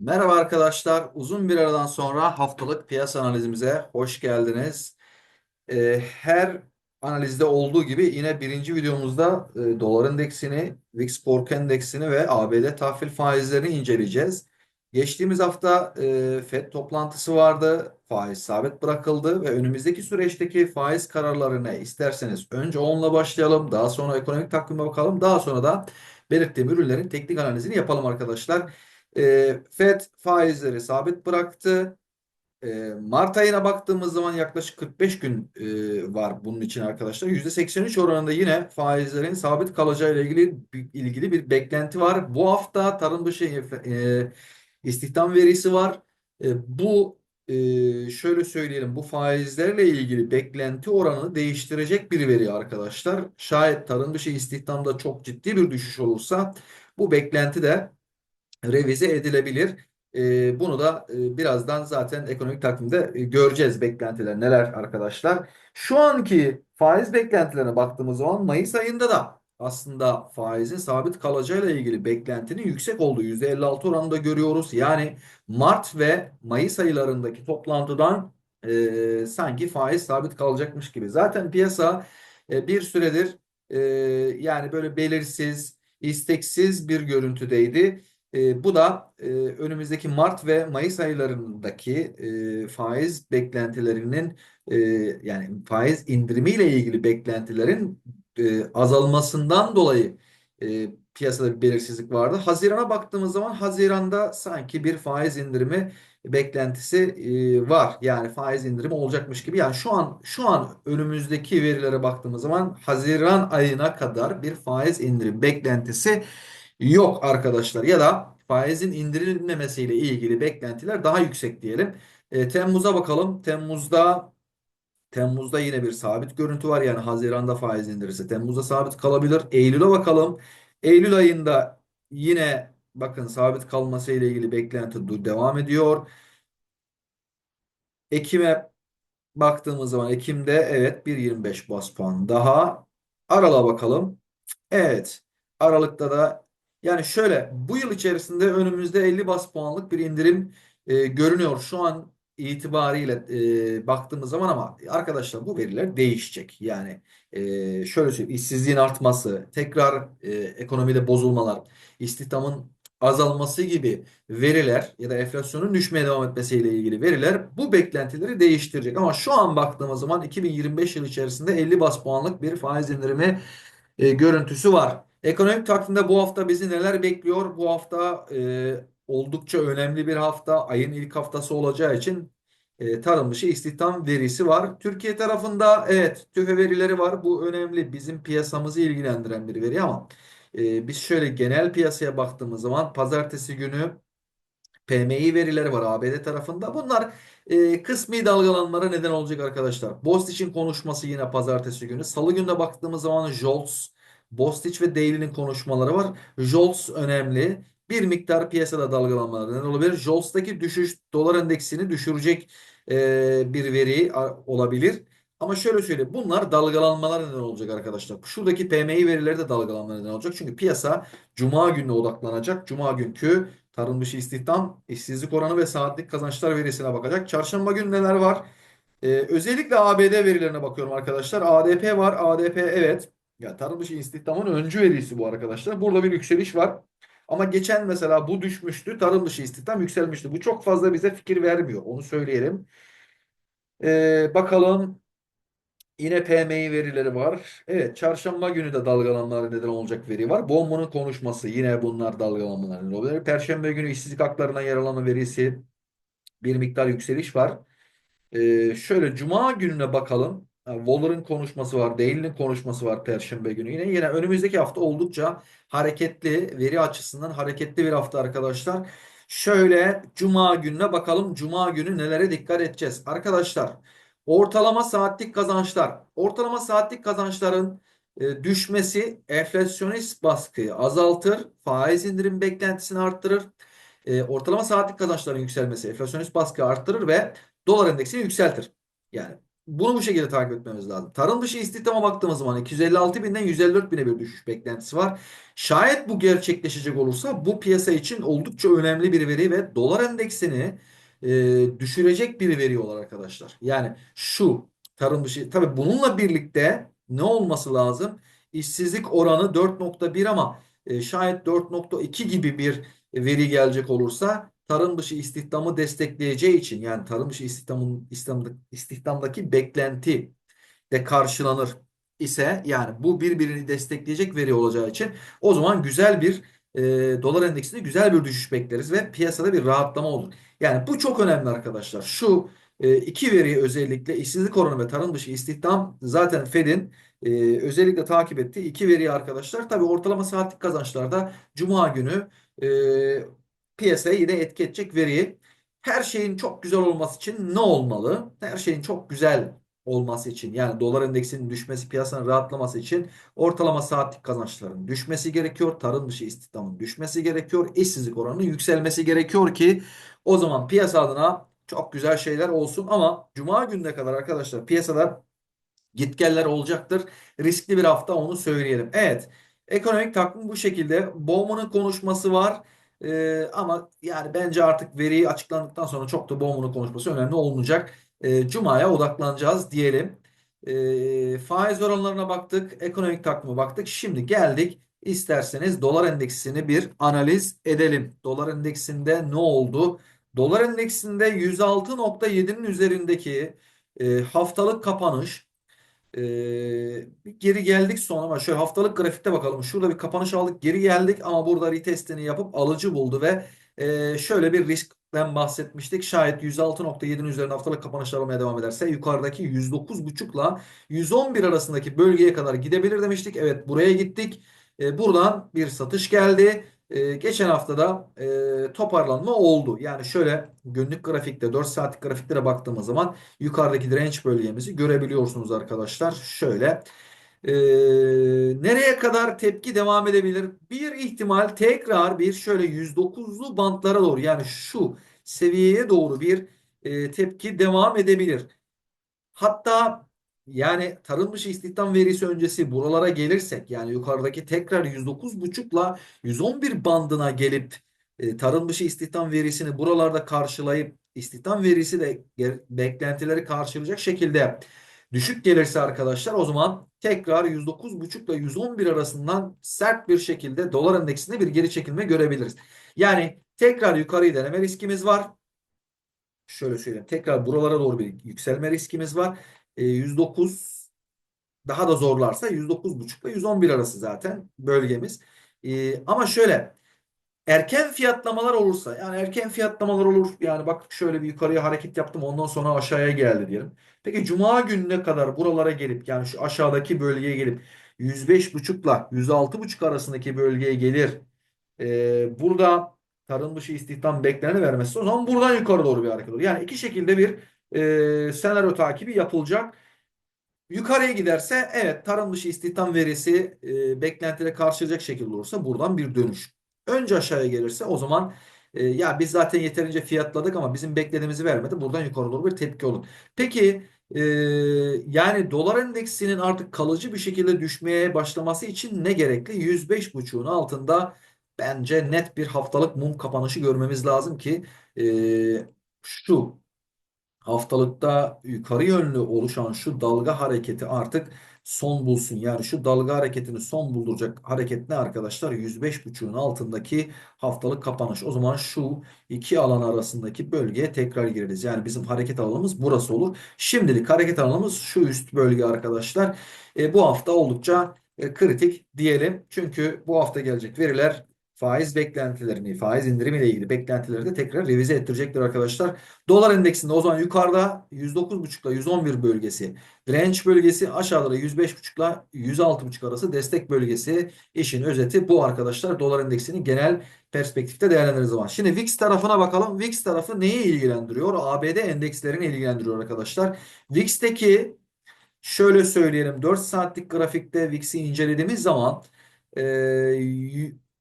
Merhaba arkadaşlar. Uzun bir aradan sonra haftalık piyasa analizimize hoş geldiniz. Ee, her analizde olduğu gibi yine birinci videomuzda e, dolar endeksini, VIX korku endeksini ve ABD tahvil faizlerini inceleyeceğiz. Geçtiğimiz hafta e, FED toplantısı vardı. Faiz sabit bırakıldı ve önümüzdeki süreçteki faiz kararları ne? İsterseniz önce onunla başlayalım. Daha sonra ekonomik takvime bakalım. Daha sonra da belirttiğim ürünlerin teknik analizini yapalım arkadaşlar. E, FED faizleri sabit bıraktı. E, Mart ayına baktığımız zaman yaklaşık 45 gün e, var bunun için arkadaşlar. %83 oranında yine faizlerin sabit kalacağı ile ilgili ilgili bir beklenti var. Bu hafta tarım dışı e, istihdam verisi var. E, bu e, şöyle söyleyelim bu faizlerle ilgili beklenti oranını değiştirecek bir veri arkadaşlar. Şayet tarım dışı istihdamda çok ciddi bir düşüş olursa bu beklenti de revize edilebilir. E, bunu da e, birazdan zaten ekonomik takvimde e, göreceğiz beklentiler neler arkadaşlar. Şu anki faiz beklentilerine baktığımız zaman Mayıs ayında da aslında faizin sabit kalacağıyla ilgili beklentinin yüksek olduğu %56 oranında görüyoruz. Yani Mart ve Mayıs aylarındaki toplantıdan e, sanki faiz sabit kalacakmış gibi. Zaten piyasa e, bir süredir e, yani böyle belirsiz, isteksiz bir görüntüdeydi. E, bu da e, önümüzdeki Mart ve Mayıs aylarındaki e, faiz beklentilerinin e, yani faiz indirimiyle ilgili beklentilerin e, azalmasından dolayı e, piyasada bir belirsizlik vardı. Hazirana baktığımız zaman Haziran'da sanki bir faiz indirimi beklentisi e, var. Yani faiz indirimi olacakmış gibi. Yani şu an şu an önümüzdeki verilere baktığımız zaman Haziran ayına kadar bir faiz indirim beklentisi yok arkadaşlar. Ya da faizin indirilmemesiyle ilgili beklentiler daha yüksek diyelim. E, Temmuz'a bakalım. Temmuz'da Temmuz'da yine bir sabit görüntü var. Yani Haziran'da faiz indirirse Temmuz'da sabit kalabilir. Eylül'e bakalım. Eylül ayında yine bakın sabit kalması ile ilgili beklenti devam ediyor. Ekim'e baktığımız zaman Ekim'de evet 1.25 bas puan daha. Aralık'a bakalım. Evet. Aralık'ta da yani şöyle bu yıl içerisinde önümüzde 50 bas puanlık bir indirim e, görünüyor. Şu an itibariyle e, baktığımız zaman ama arkadaşlar bu veriler değişecek. Yani e, şöyle söyleyeyim işsizliğin artması, tekrar e, ekonomide bozulmalar, istihdamın azalması gibi veriler ya da enflasyonun düşmeye devam etmesiyle ilgili veriler bu beklentileri değiştirecek. Ama şu an baktığımız zaman 2025 yıl içerisinde 50 bas puanlık bir faiz indirimi e, görüntüsü var. Ekonomik takvimde bu hafta bizi neler bekliyor? Bu hafta e, oldukça önemli bir hafta. Ayın ilk haftası olacağı için e, tarım dışı istihdam verisi var. Türkiye tarafında evet TÜFE verileri var. Bu önemli. Bizim piyasamızı ilgilendiren bir veri ama e, biz şöyle genel piyasaya baktığımız zaman pazartesi günü PMI verileri var ABD tarafında. Bunlar e, kısmi dalgalanmalara neden olacak arkadaşlar. Bostich'in konuşması yine pazartesi günü. Salı gününe baktığımız zaman Jolts, Bostich ve Daly'nin konuşmaları var. Jolts önemli. Bir miktar piyasada dalgalanmalar neden olabilir. Jolts'taki düşüş dolar endeksini düşürecek e, bir veri olabilir. Ama şöyle söyleyeyim. Bunlar dalgalanmalar neden olacak arkadaşlar. Şuradaki PMI verileri de dalgalanmalar neden olacak. Çünkü piyasa Cuma gününe odaklanacak. Cuma günkü tarım dışı istihdam, işsizlik oranı ve saatlik kazançlar verisine bakacak. Çarşamba günü neler var? Ee, özellikle ABD verilerine bakıyorum arkadaşlar. ADP var. ADP evet. Ya tarım dışı istihdamın öncü verisi bu arkadaşlar. Burada bir yükseliş var. Ama geçen mesela bu düşmüştü. Tarım dışı istihdam yükselmişti. Bu çok fazla bize fikir vermiyor. Onu söyleyelim. Ee, bakalım. Yine PMI verileri var. Evet, çarşamba günü de dalgalanmalara neden olacak veri var. Bombo'nun konuşması yine bunlar dalgalanmalar neden olabilir. Perşembe günü işsizlik haklarına yer alan verisi bir miktar yükseliş var. Ee, şöyle Cuma gününe bakalım. Waller'ın konuşması var, Daly'nin konuşması var Perşembe günü. Yine yine önümüzdeki hafta oldukça hareketli, veri açısından hareketli bir hafta arkadaşlar. Şöyle Cuma gününe bakalım. Cuma günü nelere dikkat edeceğiz? Arkadaşlar ortalama saatlik kazançlar. Ortalama saatlik kazançların e, düşmesi enflasyonist baskıyı azaltır. Faiz indirim beklentisini arttırır. E, ortalama saatlik kazançların yükselmesi enflasyonist baskıyı arttırır ve dolar endeksini yükseltir. Yani bunu bu şekilde takip etmemiz lazım. Tarım dışı istihdama baktığımız zaman 256 binden 154 bine bir düşüş beklentisi var. Şayet bu gerçekleşecek olursa bu piyasa için oldukça önemli bir veri ve dolar endeksini e, düşürecek bir veri olur arkadaşlar. Yani şu tarım dışı tabii bununla birlikte ne olması lazım? İşsizlik oranı 4.1 ama e, şayet 4.2 gibi bir veri gelecek olursa tarım dışı istihdamı destekleyeceği için yani tarım dışı istihdamın istihdamda- istihdamdaki beklenti de karşılanır ise yani bu birbirini destekleyecek veri olacağı için o zaman güzel bir e, dolar endeksinde güzel bir düşüş bekleriz ve piyasada bir rahatlama olur. Yani bu çok önemli arkadaşlar. Şu e, iki veri özellikle işsizlik oranı ve tarım dışı istihdam zaten Fed'in e, özellikle takip ettiği iki veri arkadaşlar. Tabii ortalama saatlik kazançlarda Cuma günü e, piyasaya yine etki edecek veriyi. Her şeyin çok güzel olması için ne olmalı? Her şeyin çok güzel olması için yani dolar endeksinin düşmesi piyasanın rahatlaması için ortalama saatlik kazançların düşmesi gerekiyor. Tarım dışı istihdamın düşmesi gerekiyor. işsizlik oranının yükselmesi gerekiyor ki o zaman piyasa adına çok güzel şeyler olsun ama Cuma gününe kadar arkadaşlar piyasada Gitgeller olacaktır. Riskli bir hafta onu söyleyelim. Evet. Ekonomik takvim bu şekilde. Bowman'ın konuşması var. Ee, ama yani bence artık veri açıklandıktan sonra çok da Bowman'ın konuşması önemli olmayacak. Ee, Cuma'ya odaklanacağız diyelim. Ee, faiz oranlarına baktık. Ekonomik takvime baktık. Şimdi geldik. İsterseniz dolar endeksini bir analiz edelim. Dolar endeksinde ne oldu? Dolar endeksinde 106.7'nin üzerindeki e, haftalık kapanış ee, geri geldik sonra ama şöyle haftalık grafikte bakalım. Şurada bir kapanış aldık geri geldik ama burada retestini yapıp alıcı buldu ve e, şöyle bir riskten bahsetmiştik. Şayet 106.7'nin üzerine haftalık kapanışlar almaya devam ederse yukarıdaki 109.5 ile 111 arasındaki bölgeye kadar gidebilir demiştik. Evet buraya gittik. E, buradan bir satış geldi. E, geçen haftada e, toparlanma oldu. Yani şöyle günlük grafikte 4 saatlik grafiklere baktığımız zaman yukarıdaki direnç bölgemizi görebiliyorsunuz arkadaşlar. Şöyle e, nereye kadar tepki devam edebilir? Bir ihtimal tekrar bir şöyle 109'lu bantlara doğru yani şu seviyeye doğru bir e, tepki devam edebilir. Hatta yani tarım dışı istihdam verisi öncesi buralara gelirsek yani yukarıdaki tekrar 109,5'la 111 bandına gelip e, tarım dışı istihdam verisini buralarda karşılayıp istihdam verisi de beklentileri karşılayacak şekilde düşük gelirse arkadaşlar o zaman tekrar 109,5 ile 111 arasından sert bir şekilde dolar endeksinde bir geri çekilme görebiliriz. Yani tekrar yukarıyı deneme riskimiz var. Şöyle söyleyeyim. Tekrar buralara doğru bir yükselme riskimiz var. E, 109 daha da zorlarsa 109,5 ile 111 arası zaten bölgemiz. E, ama şöyle erken fiyatlamalar olursa yani erken fiyatlamalar olur yani bak şöyle bir yukarıya hareket yaptım ondan sonra aşağıya geldi diyelim. Peki cuma gününe kadar buralara gelip yani şu aşağıdaki bölgeye gelip 105,5 ile 106,5 arasındaki bölgeye gelir. E, burada tarım dışı istihdam bekleneni vermezse o zaman buradan yukarı doğru bir hareket olur. Yani iki şekilde bir e, senaryo takibi yapılacak. Yukarıya giderse evet tarım dışı istihdam verisi e, beklentilere karşılayacak şekilde olursa buradan bir dönüş. Önce aşağıya gelirse o zaman e, ya biz zaten yeterince fiyatladık ama bizim beklediğimizi vermedi. Buradan yukarı doğru bir tepki olur. Peki e, yani dolar endeksinin artık kalıcı bir şekilde düşmeye başlaması için ne gerekli? 105.5'un altında bence net bir haftalık mum kapanışı görmemiz lazım ki e, şu haftalıkta yukarı yönlü oluşan şu dalga hareketi artık son bulsun. Yani şu dalga hareketini son bulduracak hareket ne arkadaşlar? 105.5'un altındaki haftalık kapanış. O zaman şu iki alan arasındaki bölgeye tekrar gireriz. Yani bizim hareket alanımız burası olur. Şimdilik hareket alanımız şu üst bölge arkadaşlar. E, bu hafta oldukça e, kritik diyelim. Çünkü bu hafta gelecek veriler faiz beklentilerini, faiz indirimiyle ilgili beklentileri de tekrar revize ettirecektir arkadaşlar. Dolar endeksinde o zaman yukarıda 109.5 ile 111 bölgesi direnç bölgesi, aşağıda da 105.5 ile 106.5 arası destek bölgesi. İşin özeti bu arkadaşlar. Dolar endeksini genel perspektifte değerlendiririz zaman. Şimdi VIX tarafına bakalım. VIX tarafı neyi ilgilendiriyor? ABD endekslerini ilgilendiriyor arkadaşlar. VIX'teki şöyle söyleyelim 4 saatlik grafikte VIX'i incelediğimiz zaman e,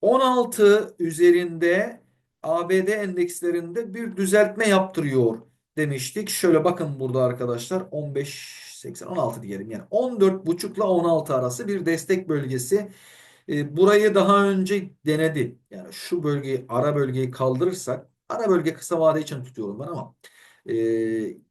16 üzerinde ABD endekslerinde bir düzeltme yaptırıyor demiştik. Şöyle bakın burada arkadaşlar 15 80 16 diyelim yani 14 buçukla 16 arası bir destek bölgesi. E, burayı daha önce denedi. Yani şu bölgeyi ara bölgeyi kaldırırsak ara bölge kısa vade için tutuyorum ben ama e,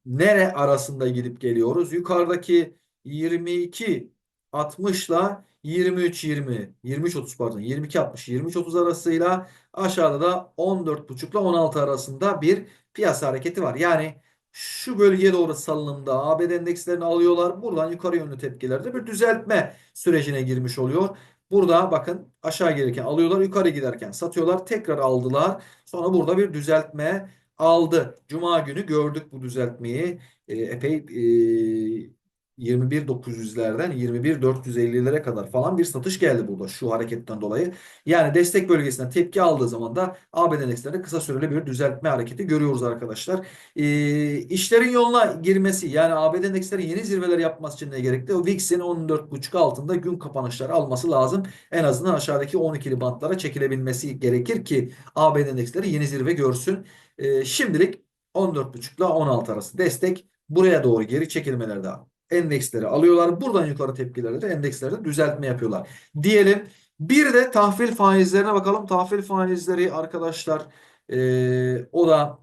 nere arasında gidip geliyoruz? Yukarıdaki 22 60 ile 23 20 23 30 pardon 22 60 23 30 arasıyla aşağıda da 14 buçuk ile 16 arasında bir piyasa hareketi var. Yani şu bölgeye doğru salınımda ABD endekslerini alıyorlar. Buradan yukarı yönlü tepkilerde bir düzeltme sürecine girmiş oluyor. Burada bakın aşağı gelirken alıyorlar, yukarı giderken satıyorlar, tekrar aldılar. Sonra burada bir düzeltme aldı. Cuma günü gördük bu düzeltmeyi. E, epey e, 21.900'lerden 21.450'lere kadar falan bir satış geldi burada şu hareketten dolayı. Yani destek bölgesinden tepki aldığı zaman da ABD endekslerinde kısa süreli bir düzeltme hareketi görüyoruz arkadaşlar. E, işlerin yoluna girmesi yani ABD endeksleri yeni zirveler yapması için ne gerekli? O VIX'in 14.5 altında gün kapanışları alması lazım. En azından aşağıdaki 12'li bantlara çekilebilmesi gerekir ki ABD endeksleri yeni zirve görsün. E, şimdilik 14.5 ile 16 arası destek. Buraya doğru geri çekilmeler daha endeksleri alıyorlar. Buradan yukarı tepkilerde de endekslerde düzeltme yapıyorlar. Diyelim bir de tahvil faizlerine bakalım. Tahvil faizleri arkadaşlar e, o da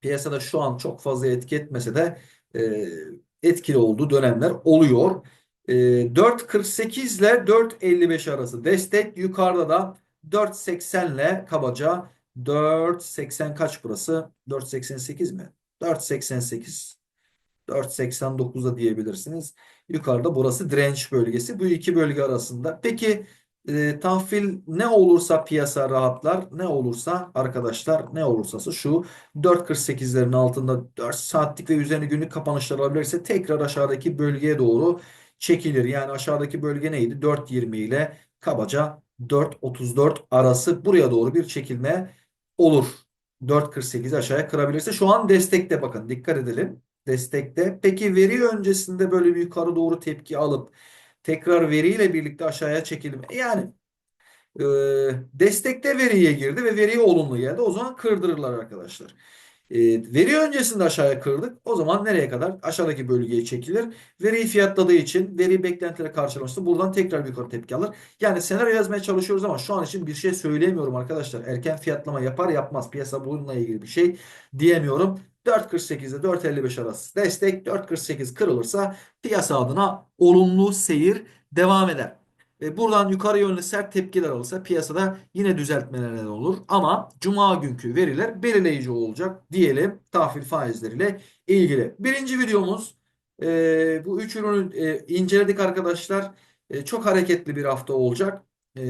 piyasada şu an çok fazla etki etmese de e, etkili olduğu dönemler oluyor. E, 4.48 ile 4.55 arası destek. Yukarıda da 4.80 ile kabaca 4.80 kaç burası? 4.88 mi? 4.88 4.89'da diyebilirsiniz. Yukarıda burası direnç bölgesi. Bu iki bölge arasında. Peki e, tahvil ne olursa piyasa rahatlar. Ne olursa arkadaşlar ne olursası şu 4.48'lerin altında 4 saatlik ve üzerine günlük kapanışlar alabilirse tekrar aşağıdaki bölgeye doğru çekilir. Yani aşağıdaki bölge neydi? 4.20 ile kabaca 4.34 arası buraya doğru bir çekilme olur. 4.48 aşağıya kırabilirse şu an destekte bakın dikkat edelim destekte. Peki veri öncesinde böyle bir yukarı doğru tepki alıp tekrar veriyle birlikte aşağıya çekilme. Yani e, destekte veriye girdi ve veriye olumlu geldi. O zaman kırdırırlar arkadaşlar. E, veri öncesinde aşağıya kırdık. O zaman nereye kadar? Aşağıdaki bölgeye çekilir. Veriyi fiyatladığı için veri beklentilere karşılamıştı. Buradan tekrar yukarı tepki alır. Yani senaryo yazmaya çalışıyoruz ama şu an için bir şey söyleyemiyorum arkadaşlar. Erken fiyatlama yapar yapmaz. Piyasa bununla ilgili bir şey diyemiyorum. 4.48 ile 4.55 arası destek 4.48 kırılırsa piyasa adına olumlu seyir devam eder. E, buradan yukarı yönlü sert tepkiler alırsa piyasada yine düzeltmeler olur. Ama cuma günkü veriler belirleyici olacak diyelim tahvil faizleriyle ilgili. Birinci videomuz e, bu üç ürünü e, inceledik arkadaşlar. E, çok hareketli bir hafta olacak. E,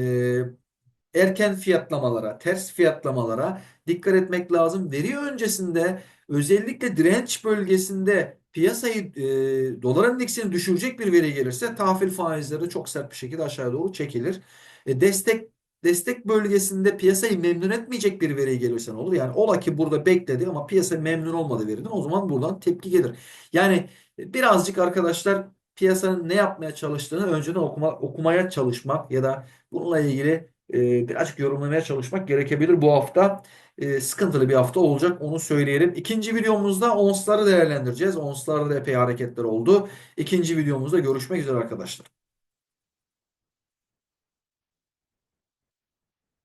erken fiyatlamalara, ters fiyatlamalara dikkat etmek lazım. Veri öncesinde özellikle direnç bölgesinde piyasayı e, dolar endeksini düşürecek bir veri gelirse tahvil faizleri çok sert bir şekilde aşağı doğru çekilir. E, destek destek bölgesinde piyasayı memnun etmeyecek bir veri gelirse ne olur? Yani ola ki burada bekledi ama piyasa memnun olmadı veriden o zaman buradan tepki gelir. Yani birazcık arkadaşlar piyasanın ne yapmaya çalıştığını önceden okuma, okumaya çalışmak ya da bununla ilgili e, birazcık yorumlamaya çalışmak gerekebilir. Bu hafta e, sıkıntılı bir hafta olacak onu söyleyelim. İkinci videomuzda onsları değerlendireceğiz. Onslarda da epey hareketler oldu. İkinci videomuzda görüşmek üzere arkadaşlar.